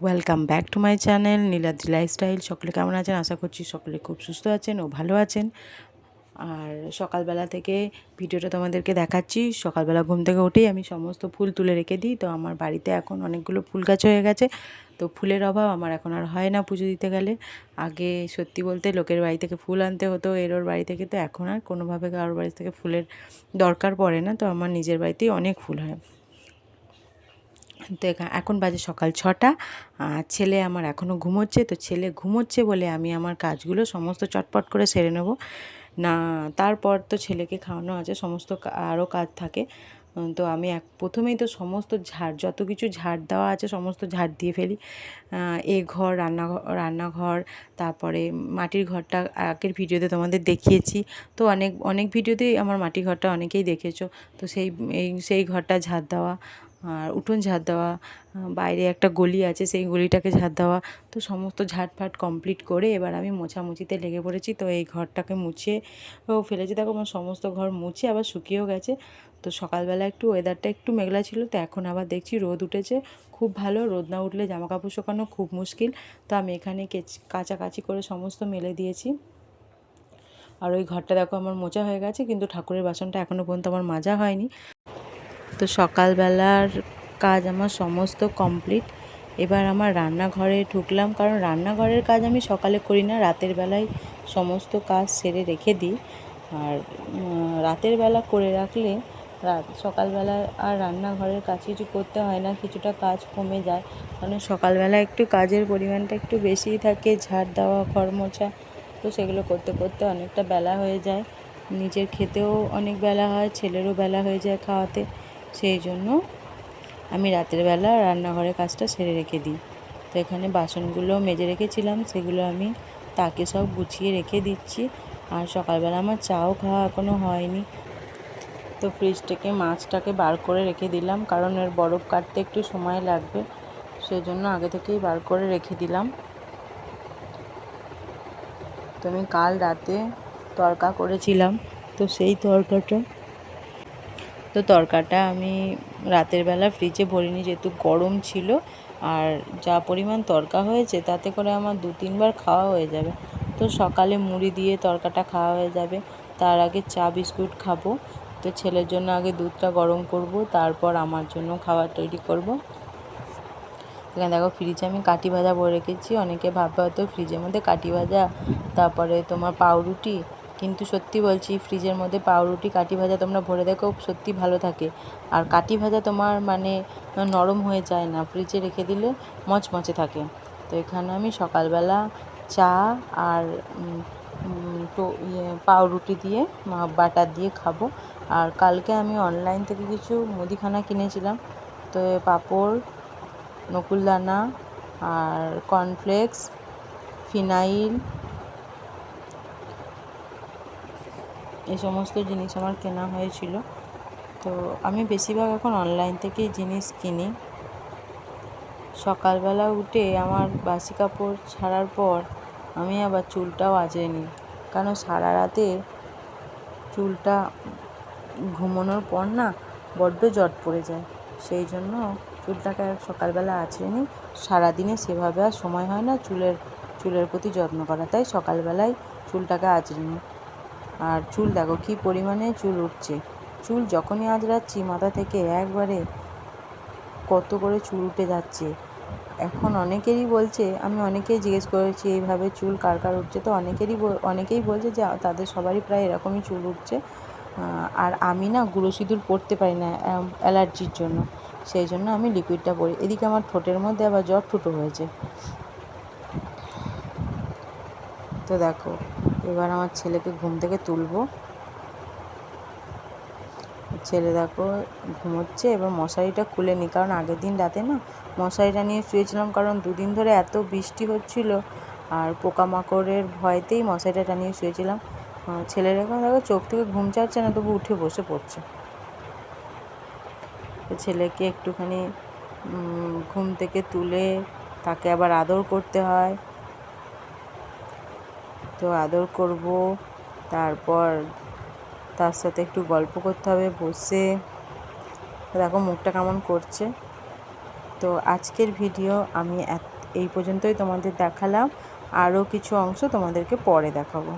Welcome back to my channel Niladri lifestyle সকলে কেমন আছেন? আশা করছি সকলে খুব সুস্থ আছেন ও ভালো আছেন। আর সকালবেলা থেকে ভিডিওটা তোমাদেরকে দেখাচ্ছি। সকালবেলা ঘুম থেকে উঠেই আমি সমস্ত ফুল তুলে রেখে দিই। তো আমার বাড়িতে এখন অনেকগুলো ফুল গাছ হয়ে গেছে। তো ফুলের অভাব আমার এখন আর হয় না পুজো দিতে গেলে। আগে সত্যি বলতে লোকের বাড়ি থেকে ফুল আনতে হতো এর ওর বাড়ি থেকে। তো এখন আর কোনোভাবে কারোর বাড়ি থেকে ফুলের দরকার পড়ে না। তো আমার নিজের বাড়িতেই অনেক ফুল হয়। তো এখন বাজে সকাল ছটা ছেলে আমার এখনও ঘুমোচ্ছে, তো ছেলে ঘুমোচ্ছে বলে আমি আমার কাজগুলো সমস্ত চটপট করে সেরে নেব। না, তারপর তো ছেলেকে খাওয়ানো আছে, সমস্ত আরও কাজ থাকে। তো আমি এক, প্রথমেই তো সমস্ত ঝাড়, যত কিছু ঝাড় দেওয়া আছে সমস্ত ঝাড় দিয়ে ফেলি। এ ঘর রান্নাঘর রান্নাঘর, তারপরে মাটির ঘরটা আগের ভিডিওতে তোমাদের দেখিয়েছি। তো অনেক অনেক ভিডিওতেই আমার মাটির ঘরটা অনেকেই দেখেছ। তো সেই, এই, সেই ঘরটা ঝাড় দেওয়া আর উঠোন ঝাড় দেওয়া বাইরে একটা গলি আছে, সেই গলিটাকে ঝাড় দেওয়া। তো সমস্ত ঝাড়ফাট কমপ্লিট করে এবার আমি মোছামুছিতে লেগে পড়েছি। তো এই ঘরটাকে মুছে, ও ফেলেছি দেখো, আমার সমস্ত ঘর মুছে, আবার শুকিয়েও গেছে। তো সকালবেলা একটু ওয়েদারটা একটু মেঘলা ছিল, তো এখন আবার দেখছি রোদ উঠেছে। খুব ভালো, রোদ না উঠলে জামা কাপড় শুকানো খুব মুশকিল। তো আমি এখানে কাচাকাচি করে সমস্ত মেলে দিয়েছি। আর ওই ঘরটা দেখো, আমার মোচা হয়ে গেছে, কিন্তু ঠাকুরের বাসনটা এখনও পর্যন্ত আমার মাজা হয়নি। তো সকালবেলার কাজ আমার সমস্ত কমপ্লিট। এবার আমার রান্নাঘরে ঢুকলাম, কারণ রান্নাঘরের কাজ আমি সকালে করি না, রাতের বেলায় সমস্ত কাজ সেরে রেখে দিই। আর রাতের বেলা করে রাখলে রাত সকালবেলা আর রান্নাঘরের কাজ কিছু করতে হয় না, কিছুটা কাজ কমে যায়। কারণ সকালবেলা একটু কাজের পরিমাণটা একটু বেশিই থাকে, ঝাড় দেওয়া ঘর মোছা তো সেগুলো করতে করতে অনেকটা বেলা হয়ে যায়। নিজের খেতেও অনেক বেলা হয়, ছেলেরও বেলা হয়ে যায় খাওয়াতে। সেই জন্য আমি রাতের বেলা রান্নাঘরের কাজটা সেরে রেখে দিই। তো এখানে বাসনগুলো মেজে রেখেছিলাম, সেগুলো আমি তাকে সব গুছিয়ে রেখে দিচ্ছি। আর সকালবেলা আমার চাও খাওয়া এখনও হয়নি। তো ফ্রিজ থেকে মাছটাকে বার করে রেখে দিলাম, কারণ এর বরফ কাটতে একটু সময় লাগবে। সেই জন্য আগে থেকেই বার করে রেখে দিলাম। তো আমি কাল রাতে তরকা করেছিলাম, তো সেই তরকাটা তো তরকাটা আমি রাতের বেলা ফ্রিজে ভরিনি যেহেতু গরম ছিল। আর যা পরিমাণ তরকা হয়েছে, তাতে করে আমার দু তিনবার খাওয়া হয়ে যাবে। তো সকালে মুড়ি দিয়ে তরকাটা খাওয়া হয়ে যাবে। তার আগে চা বিস্কুট খাব। তো ছেলের জন্য আগে দুধটা গরম করব, তারপর আমার জন্য খাবার তৈরি করব। এখানে দেখো ফ্রিজে আমি কাঠি ভাজা ভরে রেখেছি। অনেকে ভাববে হয়তো ফ্রিজের মধ্যে কাঠি ভাজা, তারপরে তোমার পাউরুটি কিন্তু সত্যি বলছি, ফ্রিজের মধ্যে পাউরুটি, কাঠি ভাজা তোমরা ভরে দেখো, সত্যি ভালো থাকে। আর কাঠি ভাজা তোমার মানে নরম হয়ে যায় না, ফ্রিজে রেখে দিলে মচমচে থাকে। তো এখানে আমি সকালবেলা চা আর তো ইয়ে পাউরুটি দিয়ে বাটার দিয়ে খাব। আর কালকে আমি অনলাইন থেকে কিছু মুদিখানা কিনেছিলাম। তো পাঁপড় নকুলদানা আর কর্নফ্লেক্স ফিনাইল এই সমস্ত জিনিস আমার কেনা হয়েছিল। তো আমি বেশিরভাগ এখন অনলাইন থেকেই জিনিস কিনি। সকালবেলা উঠে আমার বাসি কাপড় ছাড়ার পর আমি আবার চুলটাও আঁচড়ে নিই। কারণ সারা রাতে চুলটা ঘুমানোর পর না বড্ড জট পড়ে যায়। সেই জন্য চুলটাকে সকালবেলা আঁচড়ে নিই। সারাদিনে সেভাবে আর সময় হয় না চুলের চুলের প্রতি যত্ন করা। তাই সকালবেলায় চুলটাকে আঁচড়ে নিই। আর চুল দেখো কী পরিমাণে চুল উঠছে। চুল যখনই আঁচড়াচ্ছি, মাথা থেকে একবারে কত করে চুল উঠে যাচ্ছে। এখন অনেকেরই বলছে, আমি অনেকেই জিজ্ঞেস করেছি, এইভাবে চুল কার কার উঠছে? তো অনেকেরই অনেকেই বলছে যে, তাদের সবারই প্রায় এরকমই চুল উঠছে। আর আমি না গুঁড়ো সিঁদুর পরতে পারি না অ্যালার্জির জন্য। সেই জন্য আমি লিকুইডটা পরি। এদিকে আমার ঠোঁটের মধ্যে আবার জ্বর ঠুটো হয়েছে। তো দেখো এবার আমার ছেলেকে ঘুম থেকে তুলবো। ছেলে দেখো ঘুমোচ্ছে, এবার মশারিটা খুলে নিই কারণ আগের দিন রাতে না মশারিটা নিয়ে শুয়েছিলাম, কারণ দুদিন ধরে এত বৃষ্টি হচ্ছিল আর পোকামাকড়ের ভয়তেই মশারিটা টানিয়ে শুয়েছিলাম। ছেলের এখন দেখো চোখ থেকে ঘুম চাচ্ছে না, তবু উঠে বসে পড়ছে। ছেলেকে একটুখানি ঘুম থেকে তুলে তাকে আবার আদর করতে হয়। তো আদর করব। তারপর তার সাথে একটু গল্প করতে হবে, বসে। দেখো মুখটা কেমন করছে। তো আজকের ভিডিও আমি এই পর্যন্তই তোমাদের দেখালাম। আরও কিছু অংশ তোমাদেরকে পরে দেখাবো।